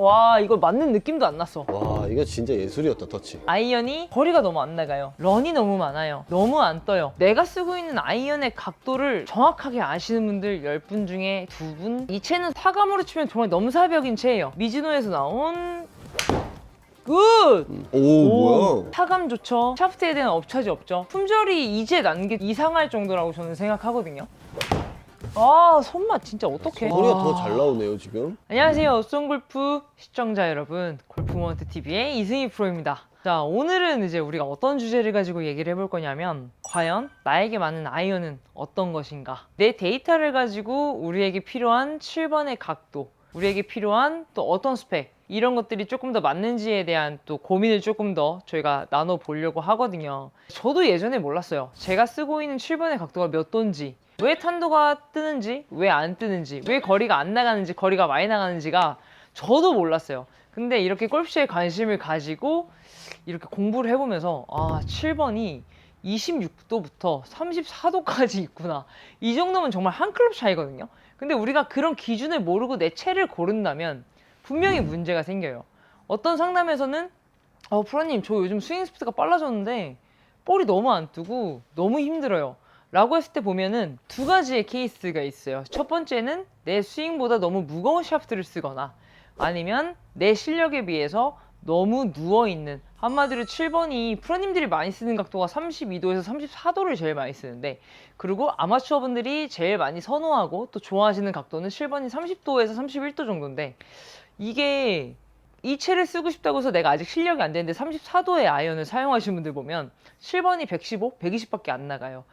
와 이거 맞는 느낌도 안 났어 와 이거 진짜 예술이었다 터치 아이언이 거리가 너무 안 나가요. 런이 너무 많아요. 너무 안 떠요. 내가 쓰고 있는 아이언의 각도를 정확하게 아시는 분들 10분 중에 2분? 이 채는 타감으로 치면 정말 넘사벽인 채예요. 미즈노에서 나온 굿! 오, 뭐야 타감 좋죠. 샤프트에 대한 업차지 없죠. 품절이 이제 난 게 이상할 정도라고 저는 생각하거든요. 아 손맛 진짜 어떡해. 소리가 와. 더잘 나오네요 지금 안녕하세요. 쏜골프 시청자 여러분. 골프모먼트 TV의 이승희 프로입니다. 자, 오늘은 이제 우리가 어떤 주제를 가지고 얘기를 해볼 거냐면 과연 나에게 맞는 아이언은 어떤 것인가? 내 데이터를 가지고 우리에게 필요한 7번의 각도, 우리에게 필요한 또 어떤 스펙 이런 것들이 조금 더 맞는지에 대한 또 고민을 조금 더 저희가 나눠 보려고 하거든요. 저도 예전에 몰랐어요. 제가 쓰고 있는 7번의 각도가 몇 도인지, 왜 탄도가 뜨는지, 왜 안 뜨는지, 왜 거리가 안 나가는지, 거리가 많이 나가는지가 저도 몰랐어요. 근데 이렇게 골프에 관심을 가지고 이렇게 공부를 해보면서 아 7번이 26도부터 34도까지 있구나. 이 정도면 정말 한 클럽 차이거든요. 근데 우리가 그런 기준을 모르고 내 채를 고른다면 분명히 문제가 생겨요. 어떤 상담에서는 어 프로님 저 요즘 스윙 스피드가 빨라졌는데 볼이 너무 안 뜨고 너무 힘들어요. 라고 했을 때 보면은 두 가지의 케이스가 있어요. 첫 번째는 내 스윙보다 너무 무거운 샤프트를 쓰거나 아니면 내 실력에 비해서 너무 누워있는 한마디로 7번이 프로님들이 많이 쓰는 각도가 32도에서 34도를 제일 많이 쓰는데 그리고 아마추어 분들이 제일 많이 선호하고 또 좋아하시는 각도는 7번이 30도에서 31도 정도인데 이게 이 채를 쓰고 싶다고 해서 내가 아직 실력이 안 되는데 34도의 아이언을 사용하시는 분들 보면 7번이 115, 120밖에 안 나가요.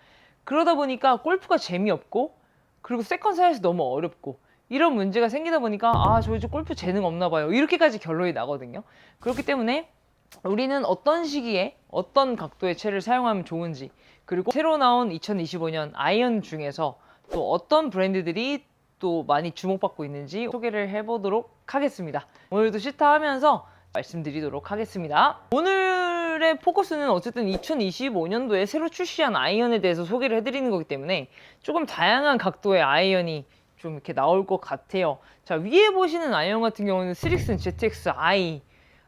그러다 보니까 골프가 재미없고 그리고 세컨 사이에서 너무 어렵고 이런 문제가 생기다 보니까 아저 이제 골프 재능 없나 봐요. 이렇게까지 결론이 나거든요. 그렇기 때문에 우리는 어떤 시기에 어떤 각도의 채를 사용하면 좋은지 그리고 새로 나온 2025년 아이언 중에서 또 어떤 브랜드들이 또 많이 주목받고 있는지 소개를 해보도록 하겠습니다. 오늘도 시타하면서 말씀드리도록 하겠습니다. 오늘의 포커스는 어쨌든 2025년도에 새로 출시한 아이언에 대해서 소개를 해드리는 거기 때문에 조금 다양한 각도의 아이언이 좀 이렇게 나올 것 같아요. 자, 위에 보시는 아이언 같은 경우는 스릭슨 ZX-I.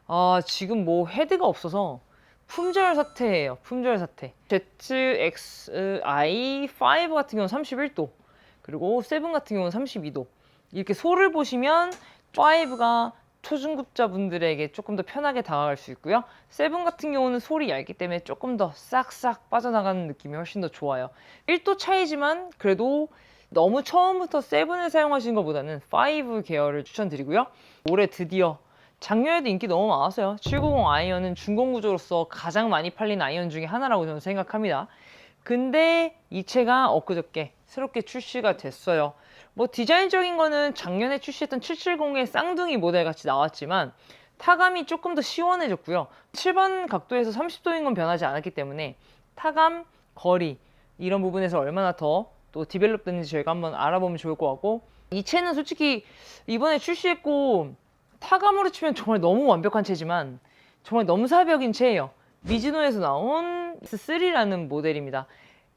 아, 지금 뭐 헤드가 없어서 품절 사태예요. 품절 사태. ZX-I5 같은 경우는 31도. 그리고 7 같은 경우는 32도. 이렇게 소를 보시면 5가 초중급자분들에게 조금 더 편하게 다가갈 수 있고요. 세븐 같은 경우는 솔이 얇기 때문에 조금 더 싹싹 빠져나가는 느낌이 훨씬 더 좋아요. 1도 차이지만 그래도 너무 처음부터 세븐을 사용하시는 것보다는 5 계열을 추천드리고요. 올해 드디어 작년에도 인기 너무 많았어요. 790 아이언은 중공 구조로서 가장 많이 팔린 아이언 중에 하나라고 저는 생각합니다. 근데 이 채가 엊그저께 새롭게 출시가 됐어요. 뭐 디자인적인 거는 작년에 출시했던 770의 쌍둥이 모델 같이 나왔지만 타감이 조금 더 시원해졌고요. 7번 각도에서 30도인 건 변하지 않았기 때문에 타감, 거리 이런 부분에서 얼마나 더 또 디벨롭 됐는지 저희가 한번 알아보면 좋을 것 같고 이 채는 솔직히 이번에 출시했고 타감으로 치면 정말 너무 완벽한 채지만 정말 넘사벽인 채예요. 미즈노에서 나온 S3라는 모델입니다.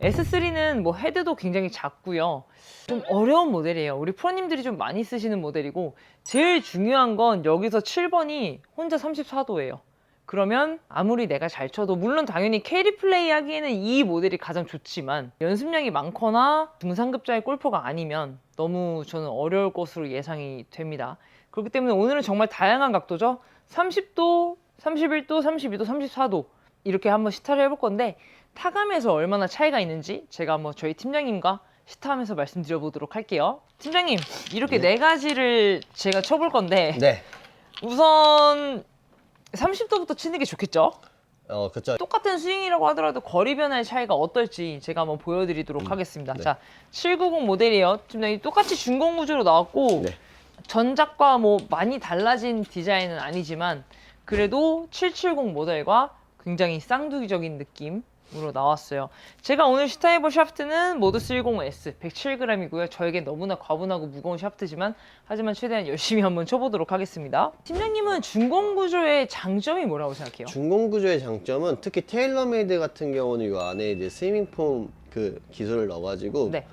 S3는 뭐 헤드도 굉장히 작고요. 좀 어려운 모델이에요. 우리 프로님들이 좀 많이 쓰시는 모델이고 제일 중요한 건 여기서 7번이 혼자 34도예요. 그러면 아무리 내가 잘 쳐도 물론 당연히 캐리 플레이 하기에는 이 모델이 가장 좋지만 연습량이 많거나 중상급자의 골퍼가 아니면 너무 저는 어려울 것으로 예상이 됩니다. 그렇기 때문에 오늘은 정말 다양한 각도죠. 30도, 31도, 32도, 34도 이렇게 한번 시타를 해볼 건데 타감에서 얼마나 차이가 있는지 제가 한번 저희 팀장님과 시타하면서 말씀드려 보도록 할게요. 팀장님 이렇게 네, 가지를 제가 쳐볼 건데 네 우선 30도부터 치는 게 좋겠죠? 어, 그쵸 똑같은 스윙이라고 하더라도 거리 변화의 차이가 어떨지 제가 한번 보여드리도록 하겠습니다. 네. 자, 790 모델이에요. 팀장님 똑같이 중공 구조로 나왔고 네. 전작과 뭐 많이 달라진 디자인은 아니지만 그래도 770 모델과 굉장히 쌍둥이적인 느낌 으로 나왔어요. 제가 오늘 시타해볼 샤프트는 모드 30S 107g이고요. 저에게 너무나 과분하고 무거운 샤프트지만 하지만 최대한 열심히 한번 쳐보도록 하겠습니다. 팀장님은 중공 구조의 장점이 뭐라고 생각해요? 중공 구조의 장점은 특히 테일러메이드 같은 경우는 이 안에 이제 스위밍 폼 그 기술을 넣어가지고 네,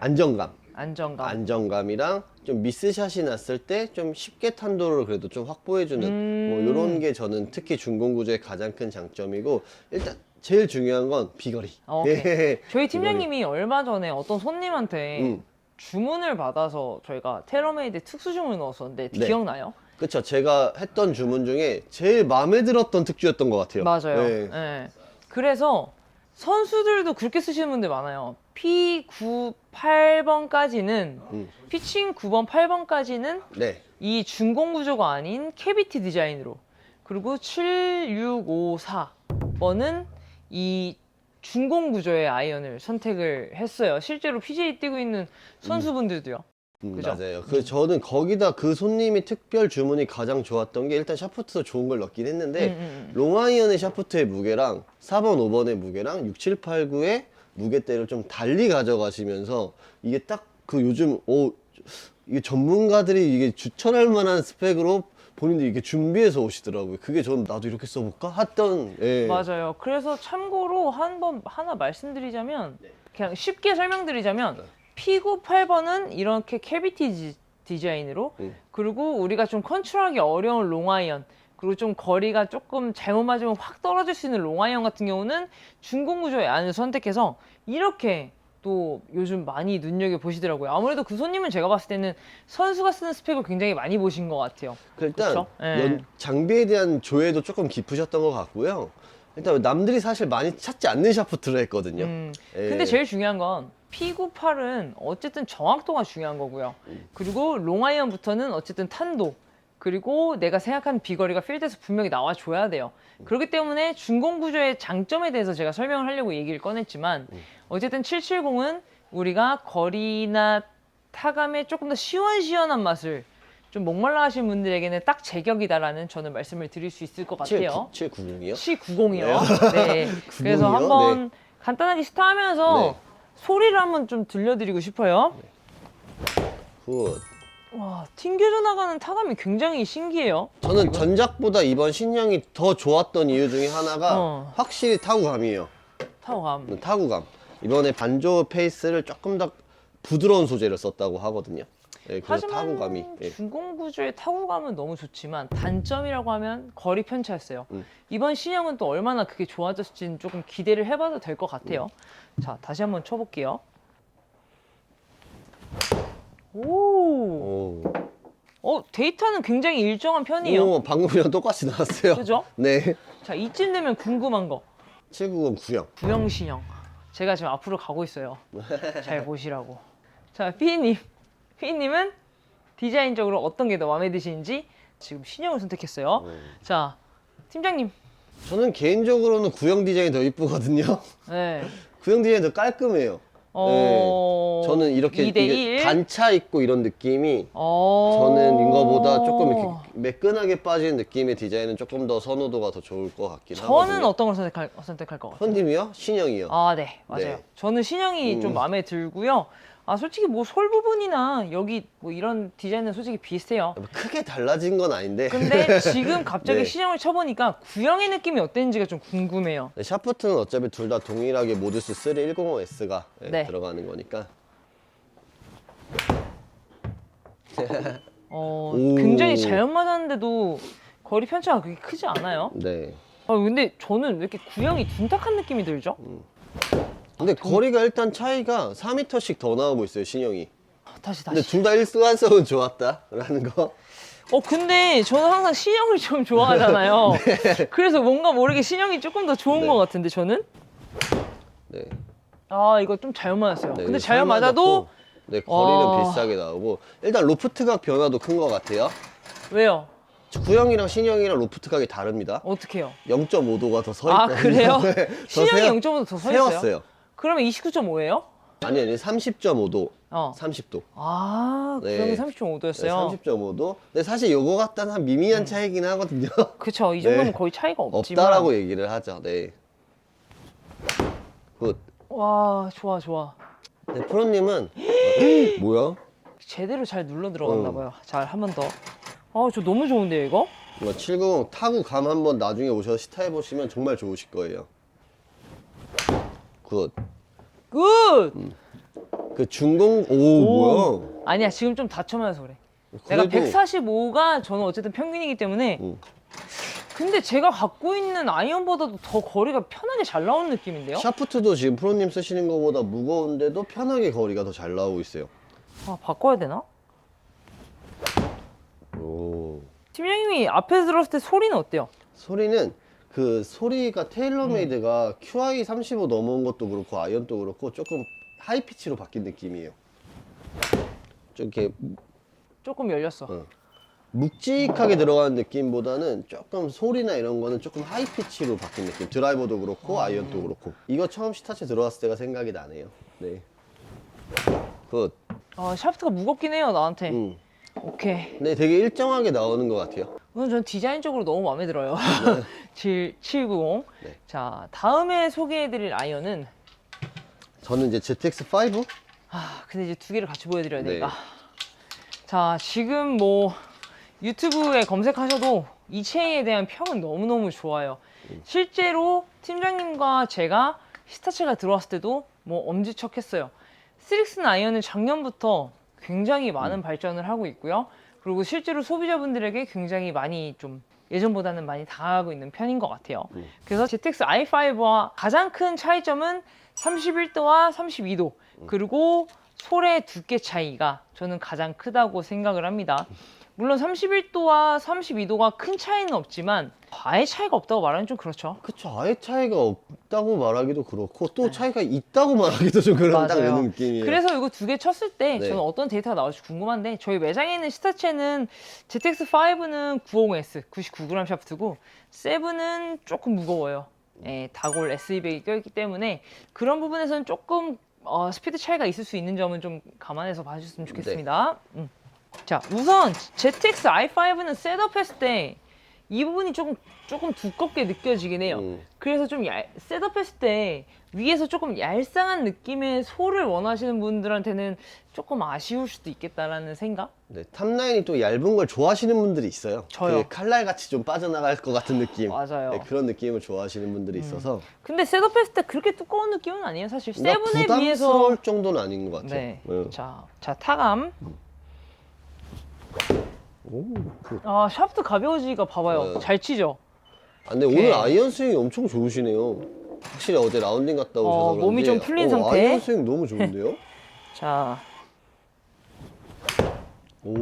안정감 안정감. 안정감이랑 좀 미스샷이 났을 때 좀 쉽게 탄도를 그래도 좀 확보해주는 음. 뭐 이런 게 저는 특히 중공 구조의 가장 큰 장점이고 일단 제일 중요한 건 비거리. 어, 오케이. 예. 저희 팀장님이 얼마 전에 어떤 손님한테 음. 주문을 받아서 저희가 테러메이드 특수 주문을 넣었었는데 네. 기억나요? 그쵸. 제가 했던 주문 중에 제일 마음에 들었던 특주였던 것 같아요. 맞아요. 네. 예. 그래서 선수들도 그렇게 쓰시는 분들 많아요. P9, 8번까지는 음. 피칭 9번, 8번까지는 네. 이 준공 구조가 아닌 캐비티 디자인으로 그리고 7, 6, 5, 4번은 이 준공 구조의 아이언을 선택을 했어요. 실제로 PJ 뛰고 있는 선수분들도요. 음, 그죠? 맞아요. 그 저는 거기다 그 손님이 특별 주문이 가장 좋았던 게 일단 샤프트도 좋은 걸 넣긴 했는데 음, 음, 음. 롱아이언의 샤프트의 무게랑 4번, 5번의 무게랑 6, 7, 8, 9의 무게대를 좀 달리 가져가시면서 이게 딱 그 요즘 오 이게 전문가들이 이게 추천할 만한 스펙으로 본인들이 이렇게 준비해서 오시더라고요. 그게 저는 나도 이렇게 써볼까 했던 예. 맞아요. 그래서 참고로 한 번 하나 말씀드리자면 그냥 쉽게 설명드리자면 네. P9, 8번은 이렇게 캐비티 지- 디자인으로 음. 그리고 우리가 좀 컨트롤하기 어려운 롱아이언 그리고 좀 거리가 조금 잘못 맞으면 확 떨어질 수 있는 롱아이언 같은 경우는 중공 구조의 안을 선택해서 이렇게 또 요즘 많이 눈여겨 보시더라고요. 아무래도 그 손님은 제가 봤을 때는 선수가 쓰는 스펙을 굉장히 많이 보신 것 같아요. 그 일단 그쵸? 예. 연- 장비에 대한 조회도 조금 깊으셨던 것 같고요. 일단 남들이 사실 많이 찾지 않는 샤프트를 했거든요. 음, 예. 근데 제일 중요한 건 P98은 어쨌든 정확도가 중요한 거고요. 음. 그리고 롱아이언부터는 어쨌든 탄도 그리고 내가 생각한 비거리가 필드에서 분명히 나와줘야 돼요. 그렇기 때문에 준공 구조의 장점에 대해서 제가 설명을 하려고 얘기를 꺼냈지만 음. 어쨌든 770은 우리가 거리나 타감에 조금 더 시원시원한 맛을 좀 목말라 하신 분들에게는 딱 제격이다라는 저는 말씀을 드릴 수 있을 것 같아요. 790이요? C90이요. 네. 그래서 90이요? 한번 간단하게 스타하면서 네. 소리를 한번 좀 들려드리고 싶어요. 굿. 와, 튕겨져 나가는 타감이 굉장히 신기해요. 저는 전작보다 이번 신형이 더 좋았던 이유 중에 하나가 어. 확실히 타구감이에요. 타감. 타구감. 이번에 반조 페이스를 조금 더 부드러운 소재를 썼다고 하거든요. 예, 그래서 하지만 타구감이. 예. 중공 구조의 타구감은 너무 좋지만 단점이라고 하면 거리 편차였어요. 음. 이번 신형은 또 얼마나 그게 좋아졌을지는 조금 기대를 해봐도 될 것 같아요. 음. 자, 다시 한번 쳐볼게요. 오, 오. 어 데이터는 굉장히 일정한 편이에요. 오, 방금이랑 똑같이 나왔어요. 그죠? 네. 자, 이쯤 되면 궁금한 거. 790 구형. 구형신형. 제가 지금 앞으로 가고 있어요. 잘 보시라고. 자, 피디님. 피디님은 디자인적으로 어떤 게 더 마음에 드시는지 지금 신형을 선택했어요. 음. 자, 팀장님. 저는 개인적으로는 구형 디자인이 더 이쁘거든요. 네. 구형 디자인이 더 깔끔해요. 어... 저는 이렇게 2대1. 이게 단차 있고 이런 느낌이 어... 저는 이거보다 조금 이렇게 매끈하게 빠진 느낌의 디자인은 조금 더 선호도가 더 좋을 것 같긴 저는 하거든요. 어떤 걸 선택할, 선택할 것 같아요? 손님이요? 신형이요? 아, 네. 맞아요. 네. 저는 신형이 좀 음. 마음에 들고요. 아, 솔직히 뭐 솔 부분이나 여기 뭐 이런 디자인은 솔직히 비슷해요. 뭐 크게 달라진 건 아닌데 근데 지금 갑자기 네. 시장을 쳐보니까 구형의 느낌이 어땠는지가 좀 궁금해요. 네, 샤프트는 어차피 둘 다 동일하게 모드스 3105S가 네. 들어가는 거니까 어, 오. 굉장히 잘 맞았는데도 거리 편차가 그렇게 크지 않아요. 네. 아, 근데 저는 왜 이렇게 구형이 둔탁한 느낌이 들죠? 근데 거리가 일단 차이가 4m씩 더 나오고 있어요 신형이 아, 다시 근데 다시. 둘 다 일승한성은 좋았다 라는 거 어 근데 저는 항상 신형을 좀 좋아하잖아요. 그래서 뭔가 모르게 신형이 조금 더 좋은 네. 것 같은데 저는 네. 아 이거 좀 잘 맞았어요. 네, 근데 잘잘 맞아도 맞았고, 네 거리는 와. 비슷하게 나오고 일단 로프트 각 변화도 큰 것 같아요 왜요? 구형이랑 신형이랑 로프트 각이 다릅니다 어떻게요? 0.5도가 더서아 있거든요 그래요? 네, 더 신형이 세워- 0.5도 더 서 있어요? 세웠어요 그러면 29.5예요? 아니 아니 30.5도 어. 30도 아 네. 구형이 네, 30.5도였어요. 30.5도 근데 사실 요거 같다는 한 미미한 차이긴 하거든요 그쵸 이 정도면 네. 거의 차이가 없지만 없다라고 얘기를 하죠 네 굿. 와 좋아 좋아 네, 프로님은 뭐야? 제대로 잘 눌러 들어갔나 어. 봐요. 잘 한 번 더. 아저 너무 좋은데요 이거? 이거 790 타구 감 한번 나중에 오셔서 시타해 보시면 정말 좋으실 거예요. 굿. 굿. 음. 그 중공 오, 뭐야? 아니야 지금 좀 다쳐맞아서 그래. 내가 그래도 145가 저는 어쨌든 평균이기 때문에 음. 근데 제가 갖고 있는 아이언보다도 더 거리가 편하게 잘 나오는 느낌인데요? 샤프트도 지금 프로님 쓰시는 것보다 무거운데도 편하게 거리가 더 잘 나오고 있어요. 아 바꿔야 되나? 오. 팀장님이 앞에 들었을 때 소리는 어때요? 소리는 그 소리가 테일러메이드가 QI 35 넘어온 것도 그렇고 아이언도 그렇고 조금 하이 피치로 바뀐 느낌이에요. 좀 이렇게 조금 열렸어. 어. 묵직하게 들어가는 느낌보다는 조금 소리나 이런 거는 조금 하이 피치로 바뀐 느낌. 드라이버도 그렇고 아이언도 그렇고. 이거 처음 시타체 들어갔을 때가 생각이 나네요. 네. 굿. 아 샤프트가 무겁긴 해요 나한테. 음. 오케이. 네, 되게 일정하게 나오는 것 같아요. 우선 전 디자인적으로 너무 마음에 들어요. 7, 790. 네. 자 다음에 소개해드릴 아이언은 저는 이제 ZX5 아 근데 이제 두 개를 같이 보여드려야 네. 되니까. 자 지금 뭐 유튜브에 검색하셔도 이 체에 대한 평은 너무너무 좋아요. 실제로 팀장님과 제가 시타체가 들어왔을 때도 뭐 엄지척했어요. 스릭슨 아이언은 작년부터 굉장히 많은 발전을 하고 있고요. 그리고 실제로 소비자분들에게 굉장히 많이 좀 예전보다는 많이 다가가고 있는 편인 것 같아요. 음. 그래서 GTX i5와 가장 큰 차이점은 31도와 32도 그리고 솔의 두께 차이가 저는 가장 크다고 생각을 합니다. 물론 31도와 32도가 큰 차이는 없지만 아예 차이가 없다고 말하면 좀 그렇죠. 그쵸 아예 차이가 없다고 말하기도 그렇고 또 차이가 있다고 말하기도 좀 그런 딱 네. 맞아요. 이런 느낌이에요. 그래서 이거 두 개 쳤을 때 네. 저는 어떤 데이터가 나올지 궁금한데 저희 매장에 있는 시타체는 GTX5는 950S 99g 샤프트고 7은 조금 무거워요. 예, 다골 S200이 껴있기 때문에 그런 부분에서는 조금 어, 스피드 차이가 있을 수 있는 점은 좀 감안해서 봐주셨으면 좋겠습니다. 음. 자, 우선 GTX i5는 셋업했을 때 이 부분이 조금 조금 두껍게 느껴지긴 해요. 음. 그래서 좀 얄, 셋업했을 때 위에서 조금 얄쌍한 느낌의 소를 원하시는 분들한테는 조금 아쉬울 수도 있겠다라는 생각? 네, 탑라인이 또 얇은 걸 좋아하시는 분들이 있어요. 저요. 그 칼날 같이 좀 빠져나갈 것 같은 느낌. 맞아요. 네, 그런 느낌을 좋아하시는 분들이 있어서 근데 셋업했을 때 그렇게 두꺼운 느낌은 아니에요, 사실. 뭔가 세븐에 비해서. 부담스러울 정도는 아닌 것 같아요. 네. 네. 자, 자 타감. 오, 그- 아, 샤프트 가벼워지기가 봐봐요. 네. 잘 치죠? 아, 근데. 오늘 아이언 스윙이 엄청 좋으시네요. 확실히 어제 라운딩 갔다 오셔서 어, 그런지 몸이 좀 풀린 어, 상태. 아이언 스윙 너무 좋은데요? 자, 오,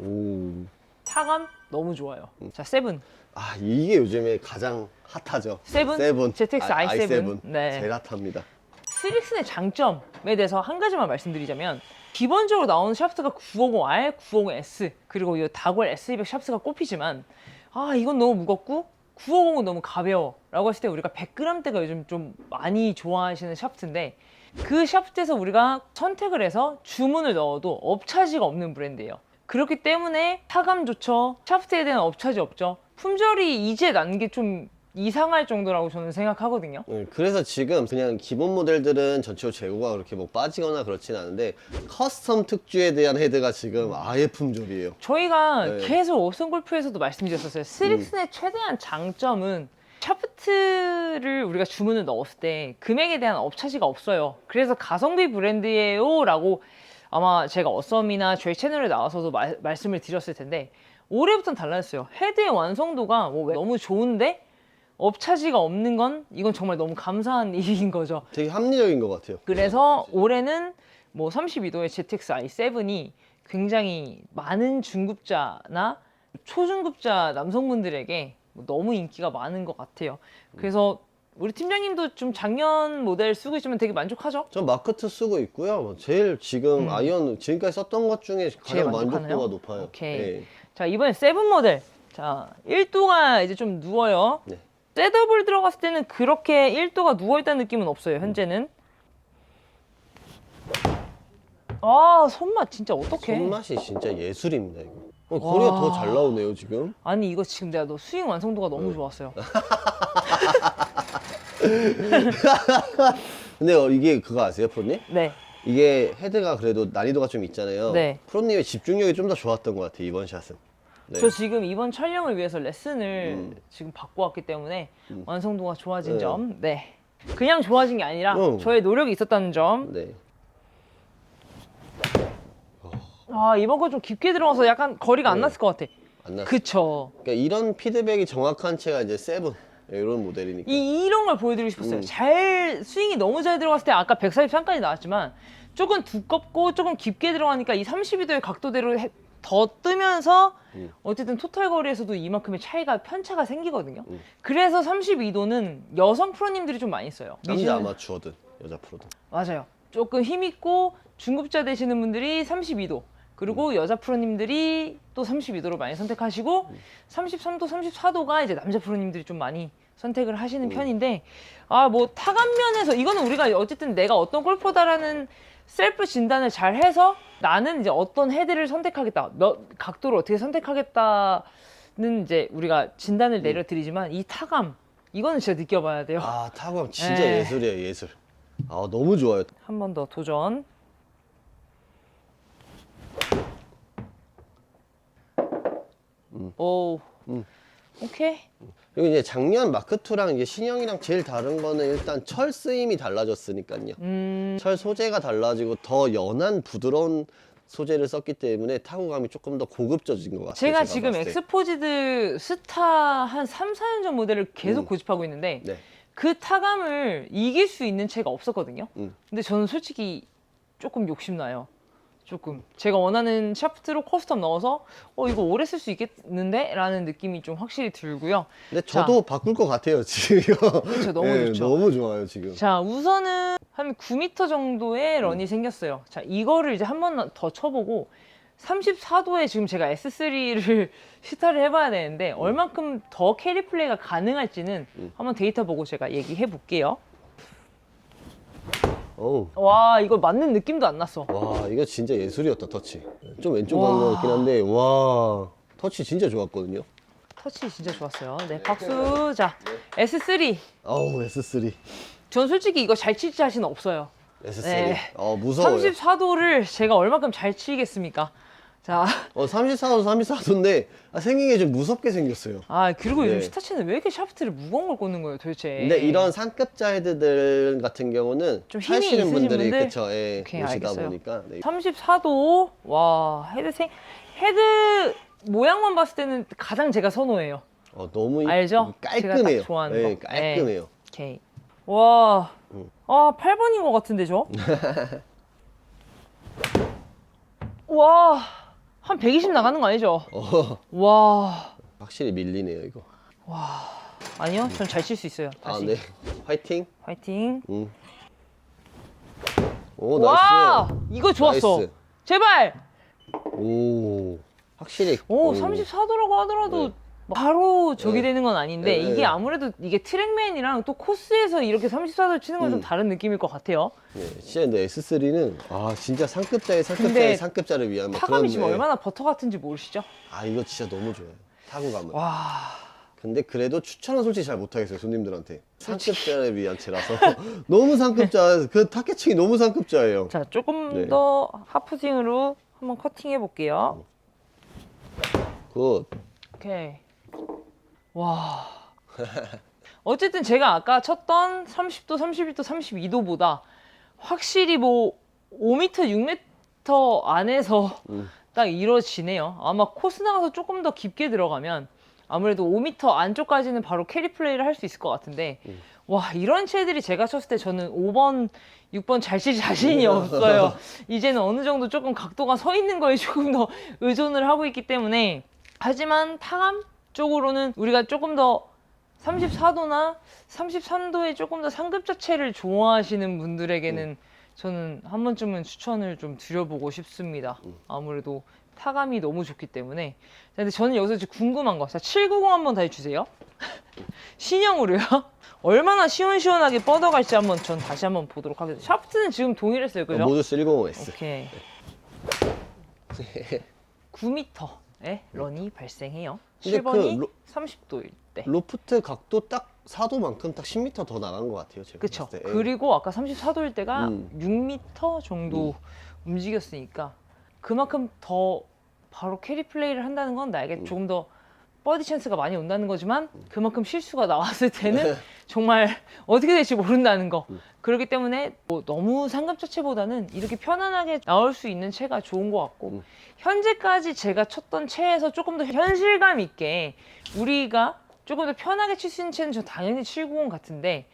오. 타감 너무 좋아요. 자, 세븐. 아 이게 요즘에 가장 핫하죠. 세븐? 세븐. ZX 아, i7. i7. 네. 제일 핫합니다. 스릭슨의 장점에 대해서 한 가지만 말씀드리자면 기본적으로 나오는 샤프트가 950R, 950S 그리고 이 다골 S200 샤프트가 꼽히지만 아 이건 너무 무겁고 950은 너무 가벼워 라고 했을 때 우리가 100g대가 요즘 좀 많이 좋아하시는 샤프트인데 그 샤프트에서 우리가 선택을 해서 주문을 넣어도 업차지가 없는 브랜드예요. 그렇기 때문에 타감 좋죠. 샤프트에 대한 업차지 없죠. 품절이 이제 난 게 좀 이상할 정도라고 저는 생각하거든요 네, 그래서 지금 그냥 기본 모델들은 전체로 재고가 그렇게 뭐 빠지거나 그렇진 않은데 커스텀 특주에 대한 헤드가 지금 아예 품절이에요. 저희가 네. 계속 옵션 골프에서도 말씀드렸었어요. 스릭슨의 최대한 장점은 샤프트를 우리가 주문을 넣었을 때 금액에 대한 업차지가 없어요. 그래서 가성비 브랜드예요 라고 아마 제가 어썸이나 저희 채널에 나와서도 말, 말씀을 드렸을 텐데 올해부터는 달라졌어요. 헤드의 완성도가 뭐 너무 좋은데 업차지가 없는 건 이건 정말 너무 감사한 일인 거죠. 되게 합리적인 것 같아요. 그래서 올해는 뭐 32도의 GTX i7이 굉장히 많은 중급자나 초중급자 남성분들에게 뭐 너무 인기가 많은 것 같아요. 그래서 우리 팀장님도 좀 작년 모델 쓰고 있으면 되게 만족하죠? 전 마크2 쓰고 있고요. 뭐 제일 지금 음. 아이언 지금까지 썼던 것 중에 가장? 만족도가 높아요. 오케이. 네. 자 이번에 세븐 모델 자 1도가 이제 좀 누워요. 네. 셋업을 들어갔을 때는 그렇게 1도가 누워있다는 느낌은 없어요 현재는. 아 손맛 진짜 어떡해. 손맛이 진짜 예술입니다 이거. 어, 거리가 와. 더 잘 나오네요 지금. 아니 이거 지금 내가 너 스윙 완성도가 네. 너무 좋았어요. 근데 어, 이게 그거 아세요, 프로님? 네. 이게 헤드가 그래도 난이도가 좀 있잖아요. 네. 프로님의 집중력이 좀 더 좋았던 것 같아요 이번 샷은. 네. 저 지금 이번 촬영을 위해서 레슨을 음. 지금 받고 왔기 때문에 완성도가 좋아진 네. 점. 네. 그냥 좋아진 게 아니라 어. 저의 노력이 있었다는 점. 네. 아 이번 거 좀 깊게 들어가서 약간 거리가 안 네. 났을 것 같아. 안 났어. 그쵸. 그러니까 이런 피드백이 정확한 채가 이제 세븐 이런 모델이니까. 이, 이런 걸 보여드리고 싶었어요. 음. 잘 스윙이 너무 잘 들어갔을 때 아까 143까지 나왔지만 조금 두껍고 조금 깊게 들어가니까 이 32도의 각도대로 해- 더 뜨면서 음. 어쨌든 토탈 거리에서도 이만큼의 차이가 편차가 생기거든요. 음. 그래서 32도는 여성 프로님들이 좀 많이 써요. 남자 미즈는- 아마추어든 여자 프로든. 맞아요. 조금 힘 있고 중급자 되시는 분들이 32도. 그리고 여자 프로님들이 또 32도로 많이 선택하시고 33도, 34도가 이제 남자 프로님들이 좀 많이 선택을 하시는 편인데 아 뭐 타감 면에서 이거는 우리가 어쨌든 내가 어떤 골퍼다라는 셀프 진단을 잘 해서 나는 이제 어떤 헤드를 선택하겠다, 몇 각도를 어떻게 선택하겠다는 이제 우리가 진단을 내려드리지만 이 타감 이거는 진짜 느껴봐야 돼요. 아 타구함 진짜 네. 예술이에요 예술. 아 너무 좋아요. 한 번 더 도전. 오, 음. 오케이. 그리고 이제 작년 마크 2랑 이제 신형이랑 제일 다른 거는 일단 철 쓰임이 달라졌으니까요. 음, 철 소재가 달라지고 더 연한 부드러운 소재를 썼기 때문에 타구감이 조금 더 고급져진 것 같아요. 제가 지금 봤을 때. 엑스포지드 스타 한 3, 4년 전 모델을 계속 음. 고집하고 있는데 네. 그 타감을 이길 수 있는 채가 없었거든요. 음. 근데 저는 솔직히 조금 욕심나요. 조금 제가 원하는 샤프트로 커스텀 넣어서 어 이거 오래 쓸 수 있겠는데? 라는 느낌이 좀 확실히 들고요. 근데 저도 바꿀 것 같아요 지금. 그렇죠. 너무 네, 좋죠. 너무 좋아요 지금. 자, 우선은 한 9m 정도의 런이 음. 생겼어요. 자, 이거를 이제 한 번 더 쳐보고 34도에 지금 제가 S3를 시타를 해봐야 되는데 얼만큼 더 캐리 플레이가 가능할지는 음. 한번 데이터 보고 제가 얘기해 볼게요. 어우. 와, 이거 맞는 느낌도 안 났어. 와 이거 진짜 예술이었다 터치. 좀 왼쪽 와. 간것 같긴 한데 와 터치 진짜 좋았거든요. 터치 진짜 좋았어요. 네, 박수. 자, S3. 어우 S3. 전 솔직히 이거 잘 칠 자신 없어요. S3. 네. 어 무서워요. 34도를 제가 얼마큼 잘 치겠습니까? 자, 어 34도 34도인데 아, 생긴 게 좀 무섭게 생겼어요. 아 그리고 요즘 네. 스타치는 왜 이렇게 샤프트를 무거운 걸 꽂는 거예요 도대체 근데 이런 상급자 헤드들 같은 경우는 좀 힘이 하시는 있으신 분들이 분들? 그쵸 예, 오케이, 오시다 알겠어요. 보니까 네. 34도 와 헤드 생 헤드 모양만 봤을 때는 가장 제가 선호해요 어, 너무 이- 알죠? 제가 깔끔해요. 딱 좋아하는 네, 거. 깔끔해요. 오케이 와 음. 아, 8번인 것 같은데 저? 와, 한 120 나가는 거 아니죠? 어, 와, 확실히 밀리네요 이거. 아니요, 전 잘 칠 수 있어요. 아 다시. 네, 화이팅. 화이팅. 음. 오 와, 나이스. 이거 좋았어. 나이스. 제발. 오, 확실히. 오, 오. 34도라고 하더라도 네. 바로 저기 네. 되는 건 아닌데 네, 네. 이게 아무래도 이게 트랙맨이랑 또 코스에서 이렇게 34도 치는 건 좀 음. 다른 느낌일 것 같아요. 네, 진짜 근데 S3는 아 진짜 상급자의 근데 상급자의 상급자를 위한 막 타감이 지금 네. 얼마나 버터 같은지 모르시죠? 아 이거 진짜 너무 좋아요. 타구감은. 와, 근데 그래도 추천은 솔직히 잘 못하겠어요 손님들한테 상급자를 위한 채라서 너무 상급자 그 타겟층이 너무 상급자예요 자 조금 네. 더 하프징으로 한번 커팅해 볼게요. 굿 오케이. 와. 어쨌든 제가 아까 쳤던 30도, 31도, 32도보다 확실히 뭐 5m, 6m 안에서 음. 딱 이루어지네요. 아마 코스 나가서 조금 더 깊게 들어가면 아무래도 5m 안쪽까지는 바로 캐리 플레이를 할 수 있을 것 같은데 음. 와 이런 채들이 제가 쳤을 때 저는 5번, 6번 잘 칠 자신이 음. 없어요. 이제는 어느 정도 조금 각도가 서 있는 거에 조금 더 의존을 하고 있기 때문에 하지만 타감 쪽으로는 우리가 조금 더 34도나 33도의 조금 더 상급 자체를 좋아하시는 분들에게는 저는 한 번쯤은 추천을 좀 드려보고 싶습니다. 아무래도 타감이 너무 좋기 때문에. 자, 근데 저는 여기서 지금 궁금한 거. 자, 790 한번 다시 주세요. 신형으로요. 얼마나 시원시원하게 뻗어갈지 한번 전 다시 한번 보도록 하겠습니다. 샤프트는 지금 동일했어요. 그죠? 모두 105S 오케이. 9m의 런이 발생해요. 근데 7번이 그 로- 30도일 때. 로프트 각도 딱 4도만큼 딱 10m 더 나간 것 같아요 제가 그쵸. 봤을 때. 예. 그리고 아까 34도일 때가 음. 6m 정도 움직였으니까 그만큼 더 바로 캐리 플레이를 한다는 건 나에게 음. 조금 더 버디 찬스가 많이 온다는 거지만 그만큼 실수가 나왔을 때는 정말 어떻게 될지 모른다는 거. 그렇기 때문에 뭐 너무 상급 자체보다는 이렇게 편안하게 나올 수 있는 채가 좋은 것 같고 음. 현재까지 제가 쳤던 채에서 조금 더 현실감 있게 우리가 조금 더 편하게 칠 수 있는 채는 저 당연히 790 같은데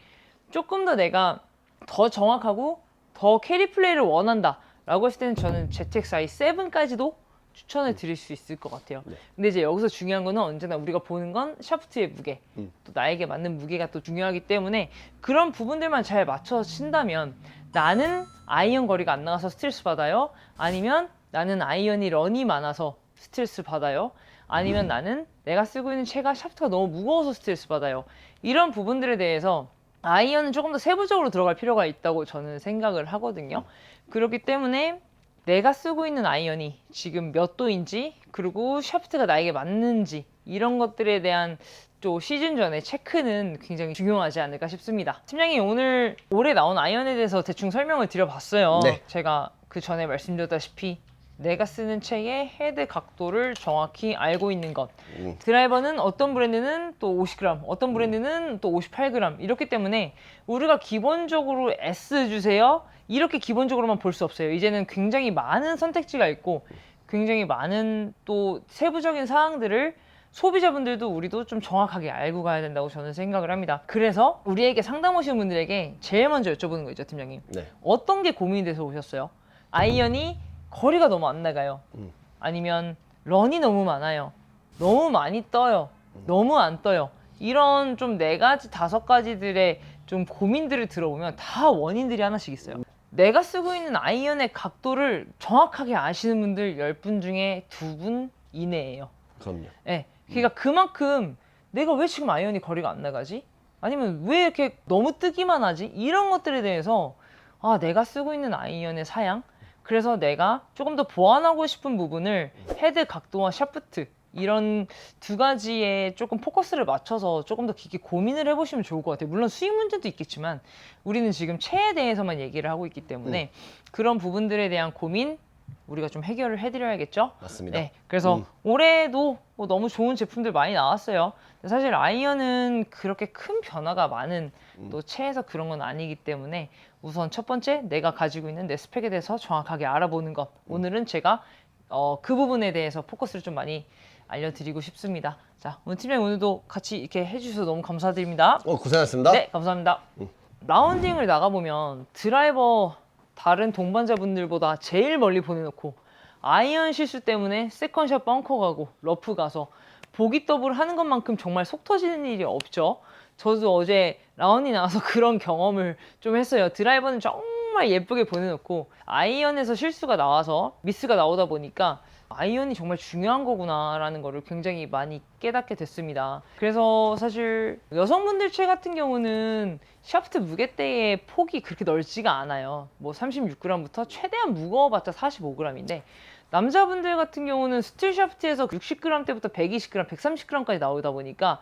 조금 더 내가 더 정확하고 더 캐리 플레이를 원한다 라고 했을 때는 저는 ZXi 7까지도 추천을 드릴 수 있을 것 같아요. 네. 근데 이제 여기서 중요한 거는 언제나 우리가 보는 건 샤프트의 무게, 음. 또 나에게 맞는 무게가 또 중요하기 때문에 그런 부분들만 잘 맞춰 친다면 나는 아이언 거리가 안 나가서 스트레스 받아요. 아니면 나는 아이언이 런이 많아서 스트레스 받아요. 아니면 나는 내가 쓰고 있는 채가 샤프트가 너무 무거워서 스트레스 받아요. 이런 부분들에 대해서 아이언은 조금 더 세부적으로 들어갈 필요가 있다고 저는 생각을 하거든요. 그렇기 때문에 내가 쓰고 있는 아이언이 지금 몇 도인지 그리고 샤프트가 나에게 맞는지 이런 것들에 대한 또 시즌 전에 체크는 굉장히 중요하지 않을까 싶습니다. 팀장님 오늘 올해 나온 아이언에 대해서 대충 설명을 드려봤어요. 네. 제가 그 전에 말씀드렸다시피 내가 쓰는 채의 헤드 각도를 정확히 알고 있는 것. 음. 드라이버는 어떤 브랜드는 또 50g, 어떤 브랜드는 또 58g 이렇기 때문에 우리가 기본적으로 S 주세요. 이렇게 기본적으로만 볼 수 없어요. 이제는 굉장히 많은 선택지가 있고 굉장히 많은 또 세부적인 사항들을 소비자분들도 우리도 좀 정확하게 알고 가야 된다고 저는 생각을 합니다. 그래서 우리에게 상담 오신 분들에게 제일 먼저 여쭤보는 거 있죠, 팀장님. 네. 어떤 게 고민이 돼서 오셨어요? 아이언이 거리가 너무 안 나가요. 음. 아니면 런이 너무 많아요. 너무 많이 떠요. 너무 안 떠요. 이런 좀 네 가지, 다섯 가지들의 좀 고민들을 들어보면 다 원인들이 하나씩 있어요. 내가 쓰고 있는 아이언의 각도를 정확하게 아시는 분들 10분 중에 두 분 이내예요. 그럼요. 예. 그러니까 그만큼 내가 왜 지금 아이언이 거리가 안 나가지? 아니면 왜 이렇게 너무 뜨기만 하지? 이런 것들에 대해서 아, 내가 쓰고 있는 아이언의 사양? 그래서 내가 조금 더 보완하고 싶은 부분을 헤드 각도와 샤프트 이런 두 가지에 조금 포커스를 맞춰서 조금 더 깊게 고민을 해보시면 좋을 것 같아요. 물론 수익 문제도 있겠지만 우리는 지금 체에 대해서만 얘기를 하고 있기 때문에 그런 부분들에 대한 고민 우리가 좀 해결을 해드려야겠죠. 맞습니다. 네, 그래서 음. 올해도 뭐 너무 좋은 제품들 많이 나왔어요. 근데 사실 아이언은 그렇게 큰 변화가 많은 음. 또 체에서 그런 건 아니기 때문에 우선 첫 번째 내가 가지고 있는 내 스펙에 대해서 정확하게 알아보는 것. 음. 오늘은 제가 어, 그 부분에 대해서 포커스를 좀 많이 알려드리고 싶습니다. 자, 오늘 팀장님 오늘도 같이 이렇게 해주셔서 너무 감사드립니다. 어, 고생하셨습니다. 네, 감사합니다. 음. 라운딩을 나가보면 드라이버 다른 동반자분들보다 제일 멀리 보내놓고 아이언 실수 때문에 세컨샷 벙커 가고 러프 가서 보기 더블 하는 것만큼 정말 속 터지는 일이 없죠. 저도 어제 라운이 나와서 그런 경험을 좀 했어요. 드라이버는 정말 예쁘게 보내놓고 아이언에서 실수가 나와서 미스가 나오다 보니까 아이언이 정말 중요한 거구나라는 거를 굉장히 많이 깨닫게 됐습니다. 그래서 사실 여성분들 채 같은 경우는 샤프트 무게대의 폭이 그렇게 넓지가 않아요. 뭐 36g부터 최대한 무거워봤자 45g인데 남자분들 같은 경우는 스틸 샤프트에서 60g대부터 120g, 130g까지 나오다 보니까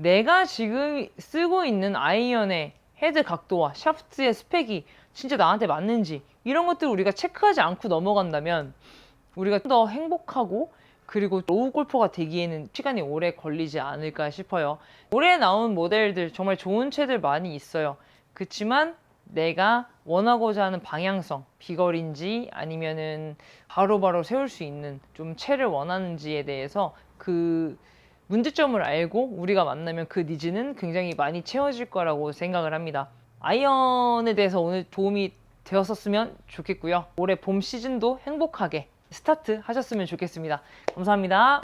내가 지금 쓰고 있는 아이언의 헤드 각도와 샤프트의 스펙이 진짜 나한테 맞는지 이런 것들을 우리가 체크하지 않고 넘어간다면 우리가 더 행복하고 그리고 로우 골퍼가 되기에는 시간이 오래 걸리지 않을까 싶어요. 올해 나온 모델들 정말 좋은 채들 많이 있어요. 그렇지만 내가 원하고자 하는 방향성, 비거리인지 아니면은 바로바로 세울 수 있는 좀 채를 원하는지에 대해서 그 문제점을 알고 우리가 만나면 그 니즈는 굉장히 많이 채워질 거라고 생각을 합니다. 아이언에 대해서 오늘 도움이 되었었으면 좋겠고요. 올해 봄 시즌도 행복하게 스타트 하셨으면 좋겠습니다. 감사합니다.